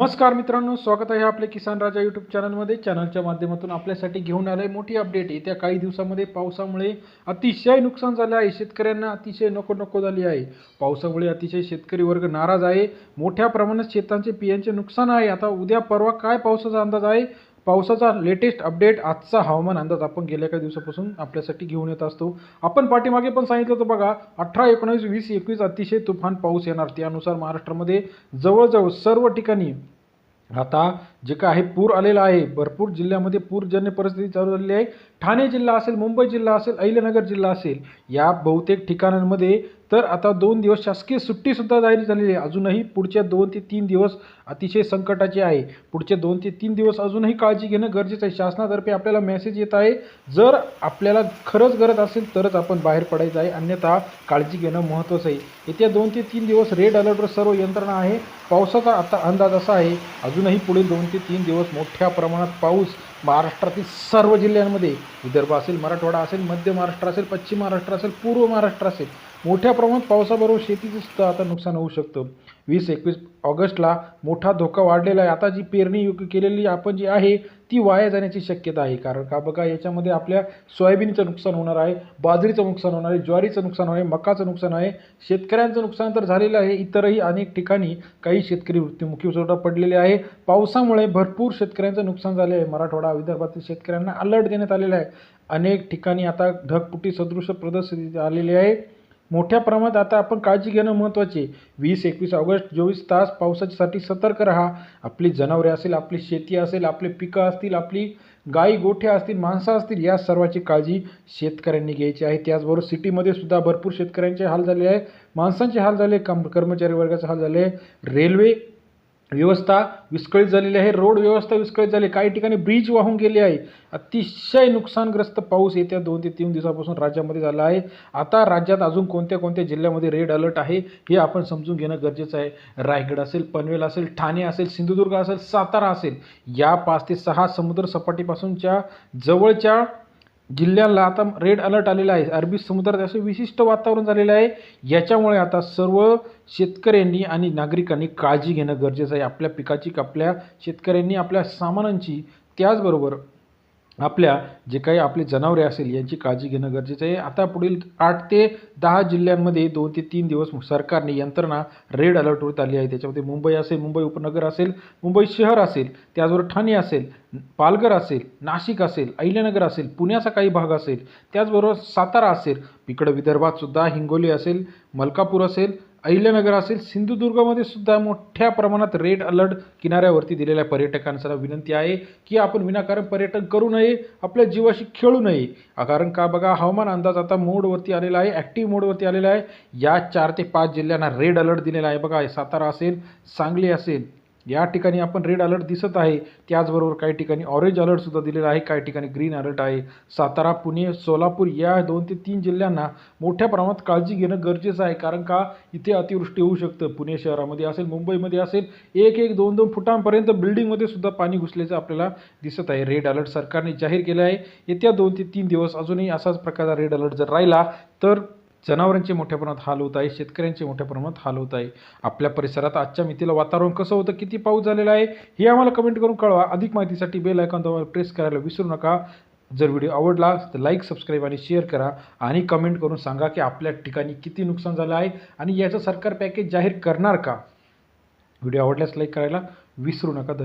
नमस्कार मित्रांनो स्वागत आहे आपले किसान राजा यूट्यूब चॅनलमध्ये चॅनलच्या माध्यमातून आपल्यासाठी घेऊन आलं आहे मोठी अपडेट येत्या काही दिवसामध्ये पावसामुळे अतिशय नुकसान झालं आहे. शेतकऱ्यांना अतिशय नको नको झाली आहे. पावसामुळे अतिशय शेतकरी वर्ग नाराज आहे. मोठ्या प्रमाणात शेतांचे पियांचे नुकसान आहे. आता उद्या परवा काय पावसाचा अंदाज आहे? पावसाचा लेटेस्ट अपडेट आजचा हवामान अंदाज आपण गेल्या काही दिवसापासून आपल्यासाठी घेऊन येत असतो. आपण पाठीमागे पण सांगितलं होतं बघा अठरा एकोणीस वीस एकवीस अतिशय तुफान पाऊस येणार. त्यानुसार महाराष्ट्रामध्ये जवळजवळ सर्व ठिकाणी आता जे काय आहे पूर आलेला आहे. भरपूर जिल्ह्यामध्ये पूरजन्य परिस्थिती चालू झालेली आहे. ठाणे जिल्हा असेल मुंबई जिल्हा असेल अहिल्यानगर जिल्हा असेल या बहुतेक ठिकाणांमध्ये तर आता दोन दिवस शासकीय सुट्टीसुद्धा जाहीर झालेली आहे. अजूनही पुढच्या दोन ते तीन दिवस अतिशय संकटाचे आहे. पुढचे दोन ते तीन दिवस अजूनही काळजी घेणं गरजेचं आहे. शासनातर्फे आपल्याला मेसेज येत आहे. जर आपल्याला खरंच गरज असेल तरच आपण बाहेर पडायचं आहे. अन्यथा काळजी घेणं महत्त्वाचं आहे. येत्या दोन ते तीन दिवस रेड अलर्टवर सर्व यंत्रणा आहे. पावसाचा आता अंदाज असा आहे. अजूनही पुढील दोन ते तीन दिवस मोठ्या प्रमाणात पाऊस महाराष्ट्रातील सर्व जिल्ह्यांमध्ये विदर्भ असेल मराठवाडा असेल मध्य महाराष्ट्र असेल पश्चिम महाराष्ट्र असेल पूर्व महाराष्ट्र असेल मोठ्या प्रमाणात पावसाबरोबर शेतीचं सुद्धा आता नुकसान होऊ शकतं. वीस एकवीस ऑगस्टला मोठा धोका वाढलेला आहे. आता जी पेरणी योग्य केलेली आपण जी आहे ती वाया जाण्याची शक्यता आहे. कारण का बघा याच्यामध्ये आपल्या सोयाबीनचं नुकसान होणार आहे बाजरीचं नुकसान होणार आहे ज्वारीचं नुकसान होणार आहे मकाचं नुकसान आहे. शेतकऱ्यांचं नुकसान तर झालेलं आहे. इतरही अनेक ठिकाणी काही शेतकरी मृत्युमुखी सुद्धा पडलेले आहे. पावसामुळे भरपूर शेतकऱ्यांचं नुकसान झाले आहे. मराठवाडा विदर्भातील शेतकऱ्यांना अलर्ट देण्यात आलेला आहे. अनेक ठिकाणी आता ढगपुटी सदृश प्रदर्शित आलेली आहे. मोठ्या प्रमाणात आता आपण काळजी घेणं महत्त्वाचे. वीस एकवीस ऑगस्ट चोवीस तास पावसासाठी सतर्क राहा. आपली जनावरे असेल आपली शेती असेल आपली पिकं असतील आपली गाई गोठ्या असतील माणसं असतील या सर्वाची काळजी शेतकऱ्यांनी घ्यायची आहे. त्याचबरोबर सिटीमध्ये सुद्धा भरपूर शेतकऱ्यांचे हाल झाले आहे. माणसांचे हाल झाले कम कर्मचारी वर्गाचे हाल झाले. रेल्वे व्यवस्था विस्कळीत झालेली आहे. रोड व्यवस्था विस्कळीत झाली. काही ठिकाणी ब्रिज वाहून गेले आहे. अतिशय नुकसानग्रस्त पाऊस येत्या दोन ते तीन दिवसापासून राज्यामध्ये झाला आहे. आता राज्यात अजून कोणत्या कोणत्या जिल्ह्यामध्ये रेड अलर्ट आहे हे आपण समजून घेणं गरजेचं आहे. रायगड असेल पनवेल असेल ठाणे असेल सिंधुदुर्ग असेल सातारा असेल या पाच ते सहा समुद्र सपाटीपासूनच्या जवळच्या जिल्ह्याला आता रेड अलर्ट आलेला आहे. अरबी समुद्रात असं विशिष्ट वातावरण झालेलं आहे. याच्यामुळे आता सर्व शेतकऱ्यांनी आणि नागरिकांनी काळजी घेणं गरजेचं आहे. आपल्या पिकाची आपल्या शेतकऱ्यांनी आपल्या सामानांची. त्याचबरोबर आपल्या जे काही आपली जनावरे असेल यांची काळजी घेणं गरजेचं आहे. आता पुढील आठ ते दहा जिल्ह्यांमध्ये दोन ते तीन दिवस सरकारने यंत्रणा रेड अलर्टवर आली आहे. त्याच्यामध्ये मुंबई असेल मुंबई उपनगर असेल मुंबई शहर असेल त्याचबरोबर ठाणे असेल पालघर असेल नाशिक असेल अहिल्यानगर असेल पुण्याचा काही भाग असेल त्याचबरोबर सातारा असेल इकडं विदर्भात सुद्धा हिंगोली असेल मलकापूर असेल अहिल्यानगर असेल सिंधुदुर्गमध्ये सुद्धा मोठ्या प्रमाणात रेड अलर्ट किनाऱ्यावरती दिलेल्या पर्यटकांचा विनंती आहे की आपण विनाकारण पर्यटन करू नये आपल्या जीवाशी खेळू नये. कारण का बघा हवामान अंदाज आता मोडवरती आलेला आहे ॲक्टिव्ह मोडवरती आलेला आहे. या चार ते पाच जिल्ह्यांना रेड अलर्ट दिलेला आहे बघा सातारा असेल सांगली असेल या ठिकाणी आपण रेड अलर्ट दिसत आहे. त्याचबरोबर काही ठिकाणी ऑरेंज अलर्टसुद्धा दिलेला आहे. काही ठिकाणी ग्रीन अलर्ट आहे. सातारा पुणे सोलापूर या दोन ते तीन जिल्ह्यांना मोठ्या प्रमाणात काळजी घेणं गरजेचं आहे. कारण का? इथे अतिवृष्टी होऊ शकतं. पुणे शहरामध्ये असेल मुंबईमध्ये असेल एक एक दोन दोन फुटांपर्यंत बिल्डिंगमध्ये सुद्धा पाणी घुसल्याचं आपल्याला दिसत आहे. रेड अलर्ट सरकारने जाहीर केलं आहे. येत्या दोन ते तीन दिवस अजूनही असाच प्रकारचा रेड अलर्ट जर राहिला तर जनावरांचे मोठ्या प्रमाणात हाल होत आहे शेतकऱ्यांचे मोठ्या प्रमाणात हाल होत आहे. आपल्या परिसरात आजच्या मितीला वातावरण कसं होतं किती पाऊस झालेला आहे हे आम्हाला कमेंट करून कळवा. अधिक माहितीसाठी बेल आयकॉन प्रेस करायला विसरू नका. जर व्हिडिओ आवडला तर लाईक सबस्क्राईब आणि शेअर करा आणि कमेंट करून सांगा की आपल्या ठिकाणी किती नुकसान झालं आहे आणि याचं सरकार पॅकेज जाहीर करणार का? व्हिडिओ आवडल्यास लाईक करायला विसरू नका. धन्यवाद.